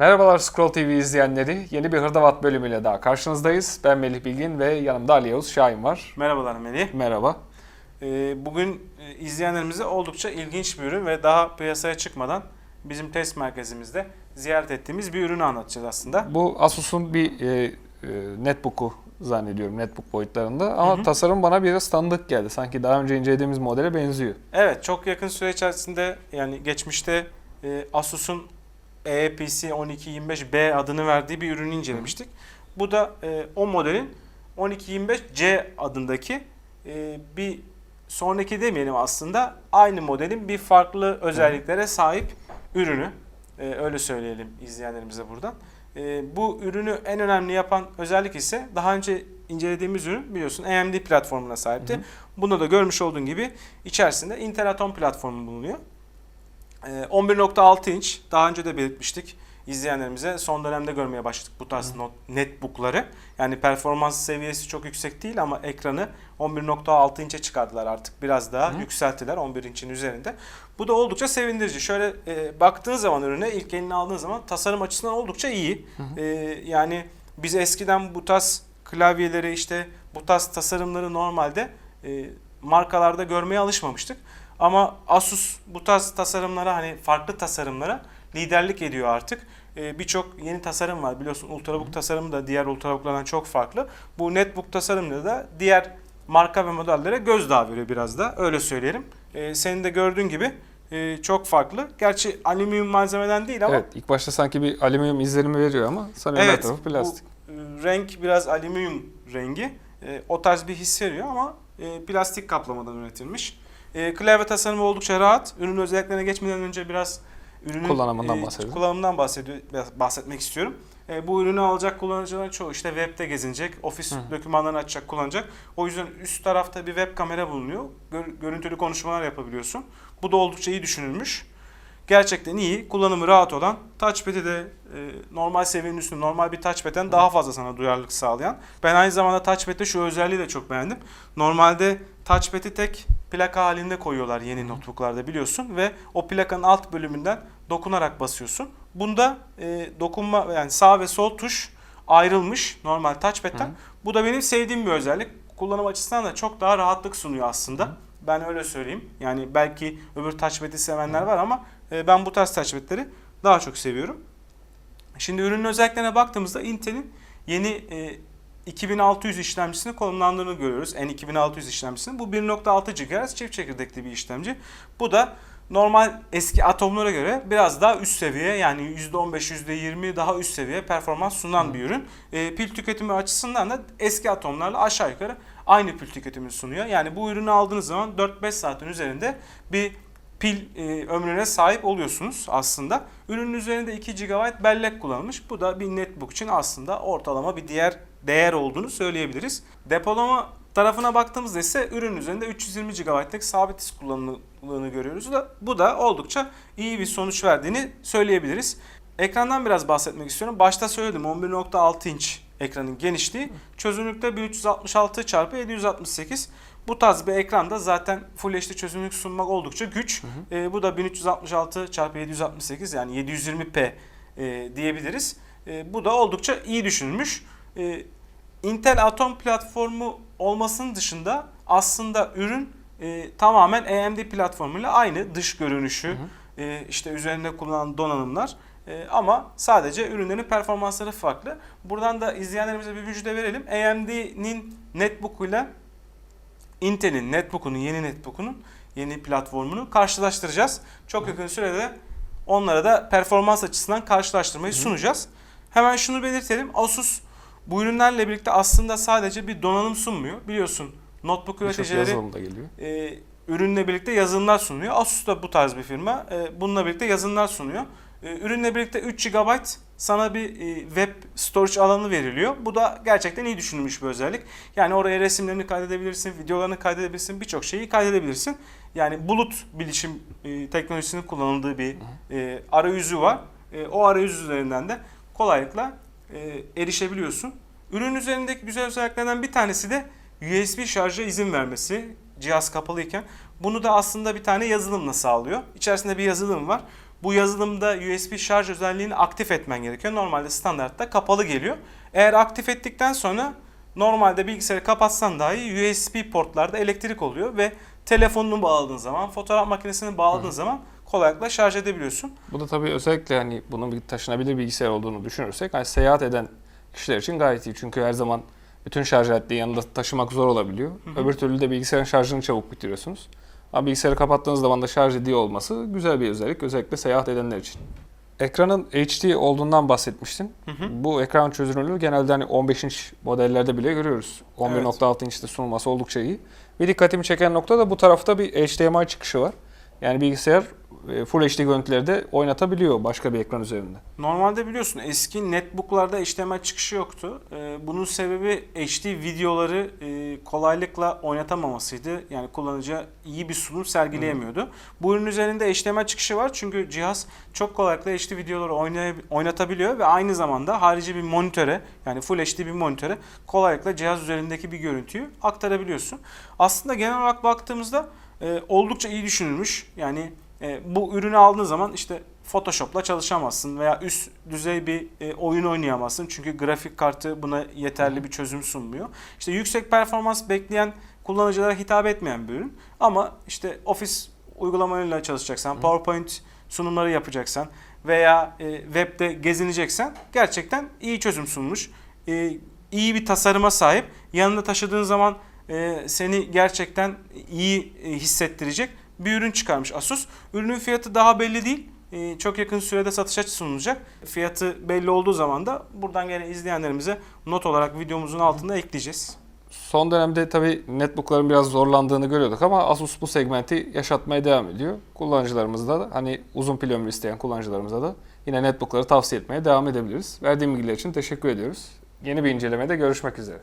Merhabalar Scroll TV izleyenleri. Yeni bir Hırdavat bölümüyle daha karşınızdayız. Ben Melih Bilgin ve yanımda Ali Yavuz Şahin var. Merhabalar Melih. Merhaba. Ee, bugün e, izleyenlerimize oldukça ilginç bir ürün ve daha piyasaya çıkmadan bizim test merkezimizde ziyaret ettiğimiz bir ürünü anlatacağız aslında. Bu Asus'un bir e, e, netbook'u zannediyorum netbook boyutlarında ama tasarım bana biraz tanıdık geldi. Sanki daha önce incelediğimiz modele benziyor. Evet çok yakın süre içerisinde yani geçmişte e, Asus'un EPC 1225B adını verdiği bir ürünü incelemiştik. Bu da e, o modelin 1225C adındaki e, bir sonraki demeyelim aslında aynı modelin bir farklı özelliklere sahip ürünü. E, öyle söyleyelim izleyenlerimize buradan. E, bu ürünü en önemli yapan özellik ise daha önce incelediğimiz ürün biliyorsun AMD platformuna sahipti. Hı hı. Bunda da görmüş olduğun gibi içerisinde Intel Atom platformu bulunuyor. Ee, 11.6 inç daha önce de belirtmiştik izleyenlerimize son dönemde görmeye başladık bu tarz not- netbookları. Yani performans seviyesi çok yüksek değil ama ekranı 11.6 inçe çıkardılar artık biraz daha Hı. yükselttiler 11 inçin üzerinde. Bu da oldukça sevindirici. Şöyle e, baktığın zaman ürüne ilk eline aldığın zaman tasarım açısından oldukça iyi. Hı E, yani biz eskiden bu tarz klavyeleri işte bu tarz tasarımları normalde e, markalarda görmeye alışmamıştık. Ama Asus bu tarz tasarımlara hani farklı tasarımlara liderlik ediyor artık. Ee, Birçok yeni tasarım var. Biliyorsun Ultrabook tasarımı da diğer Ultrabook'lardan çok farklı. Bu Netbook tasarımında da diğer marka ve modellere gözdağı veriyor biraz da. Öyle söyleyelim. Ee, senin de gördüğün gibi e, çok farklı. Gerçi alüminyum malzemeden değil ama Evet ilk başta sanki bir alüminyum izlenimi veriyor ama sanıyorum her tarafı plastik. bu, e, renk biraz alüminyum rengi. E, o tarz bir his veriyor ama e, plastik kaplamadan üretilmiş. E, klavye tasarımı oldukça rahat. Ürün özelliklerine geçmeden önce biraz ürünün Kullanımından bahsedelim. kullanımından bahsediyor, bahsetmek istiyorum. E, bu ürünü alacak kullanıcıların çoğu işte webde gezinecek, ofis Hı dokümanlarını açacak, kullanacak. O yüzden üst tarafta bir web kamera bulunuyor. Gör- görüntülü konuşmalar yapabiliyorsun. Bu da oldukça iyi düşünülmüş. Gerçekten iyi, kullanımı rahat olan, touchpad'i de e, normal seviyenin üstünde, normal bir touchpad'den daha fazla sana duyarlılık sağlayan. Ben aynı zamanda touchpad'de şu özelliği de çok beğendim. Normalde touchpad'i tek plaka halinde koyuyorlar yeni notebooklarda biliyorsun ve o plakanın alt bölümünden dokunarak basıyorsun. Bunda e, dokunma yani sağ ve sol tuş ayrılmış normal touchpad'den. Hı. Bu da benim sevdiğim bir özellik. Kullanım açısından da çok daha rahatlık sunuyor aslında. Ben öyle söyleyeyim. Yani belki öbür touchpad'i sevenler var ama e, ben bu tarz touchpad'leri daha çok seviyorum. Şimdi ürünün özelliklerine baktığımızda Intel'in yeni e, 2600 işlemcisini konumlandığını görüyoruz. N2600 işlemcisini. Bu 1.6 GHz çift çekirdekli bir işlemci. Bu da normal eski atomlara göre biraz daha üst seviye yani %15 %20 daha üst seviye performans sunan bir ürün. E, pil tüketimi açısından da eski atomlarla aşağı yukarı aynı pil tüketimini sunuyor. Yani bu ürünü aldığınız zaman 4-5 saatin üzerinde bir pil e, ömrüne sahip oluyorsunuz aslında. Ürünün üzerinde 2 GB bellek kullanılmış. Bu da bir netbook için aslında ortalama bir diğer değer olduğunu söyleyebiliriz. Depolama tarafına baktığımızda ise ürünün üzerinde 320 GB'lık sabit disk kullanıldığını görüyoruz. Da, bu da oldukça iyi bir sonuç verdiğini söyleyebiliriz. Ekrandan biraz bahsetmek istiyorum. Başta söyledim 11.6 inç ekranın genişliği. Çözünürlükte 1366 x 768. Bu tarz bir ekranda zaten Full HD çözünürlük sunmak oldukça güç. Ee, bu da 1366 x 768 yani 720p e, diyebiliriz. E, bu da oldukça iyi düşünülmüş. E, Intel Atom platformu olmasının dışında aslında ürün e, tamamen AMD platformuyla aynı dış görünüşü, e, işte üzerinde kullanılan donanımlar e, ama sadece ürünlerin performansları farklı. Buradan da izleyenlerimize bir müjde verelim. AMD'nin netbook'uyla Intel'in netbook'unun, yeni netbook'unun yeni platformunu karşılaştıracağız. Çok yakın sürede onlara da performans açısından karşılaştırmayı sunacağız. Hemen şunu belirtelim. Asus bu ürünlerle birlikte aslında sadece bir donanım sunmuyor. Biliyorsun notebook üreticileri e, ürünle birlikte yazılımlar sunuyor. Asus da bu tarz bir firma. E, bununla birlikte yazılımlar sunuyor. E, ürünle birlikte 3 GB sana bir e, web storage alanı veriliyor. Bu da gerçekten iyi düşünülmüş bir özellik. Yani oraya resimlerini kaydedebilirsin, videolarını kaydedebilirsin, birçok şeyi kaydedebilirsin. Yani bulut bilişim e, teknolojisinin kullanıldığı bir e, arayüzü var. E, o arayüz üzerinden de kolaylıkla e, erişebiliyorsun. Ürün üzerindeki güzel özelliklerden bir tanesi de USB şarja izin vermesi cihaz kapalıyken. Bunu da aslında bir tane yazılımla sağlıyor. İçerisinde bir yazılım var. bu yazılımda USB şarj özelliğini aktif etmen gerekiyor. Normalde standartta kapalı geliyor. Eğer aktif ettikten sonra normalde bilgisayarı kapatsan dahi USB portlarda elektrik oluyor ve telefonunu bağladığın zaman, fotoğraf makinesini bağladığın zaman kolaylıkla şarj edebiliyorsun. Bu da tabii özellikle hani bunun bir taşınabilir bilgisayar olduğunu düşünürsek hani seyahat eden kişiler için gayet iyi. Çünkü her zaman bütün şarj aleti yanında taşımak zor olabiliyor. Öbür türlü de bilgisayarın şarjını çabuk bitiriyorsunuz. Ama bilgisayarı kapattığınız zaman da şarj ediyor olması güzel bir özellik. Özellikle seyahat edenler için. Ekranın HD olduğundan bahsetmiştin. Bu ekran çözünürlüğü genelde hani 15 inç modellerde bile görüyoruz. 11.6 inçte sunulması oldukça iyi. Bir dikkatimi çeken nokta da bu tarafta bir HDMI çıkışı var. Yani bilgisayar Full HD görüntüleri de oynatabiliyor başka bir ekran üzerinde. Normalde biliyorsun eski netbooklarda HDMI çıkışı yoktu. Ee, bunun sebebi HD videoları e, kolaylıkla oynatamamasıydı. Yani kullanıcıya iyi bir sunum sergileyemiyordu. Bu ürün üzerinde HDMI çıkışı var çünkü cihaz çok kolaylıkla HD videoları oynatabiliyor ve aynı zamanda harici bir monitöre yani Full HD bir monitöre kolaylıkla cihaz üzerindeki bir görüntüyü aktarabiliyorsun. Aslında genel olarak baktığımızda e, oldukça iyi düşünülmüş. Yani e, bu ürünü aldığın zaman işte Photoshop'la çalışamazsın veya üst düzey bir e, oyun oynayamazsın. Çünkü grafik kartı buna yeterli bir çözüm sunmuyor. İşte yüksek performans bekleyen kullanıcılara hitap etmeyen bir ürün. Ama işte Office uygulamalarıyla çalışacaksan, PowerPoint sunumları yapacaksan veya e, webde gezineceksen gerçekten iyi çözüm sunmuş. E, iyi bir tasarıma sahip. Yanında taşıdığın zaman e, seni gerçekten iyi e, hissettirecek bir ürün çıkarmış Asus. Ürünün fiyatı daha belli değil. E, çok yakın sürede satışa sunulacak. Fiyatı belli olduğu zaman da buradan gene izleyenlerimize not olarak videomuzun altında ekleyeceğiz. Son dönemde tabii netbookların biraz zorlandığını görüyorduk ama Asus bu segmenti yaşatmaya devam ediyor. Kullanıcılarımızda da hani uzun pil ömrü isteyen kullanıcılarımıza da yine netbookları tavsiye etmeye devam edebiliriz. Verdiğim bilgiler için teşekkür ediyoruz. Yeni bir incelemede görüşmek üzere.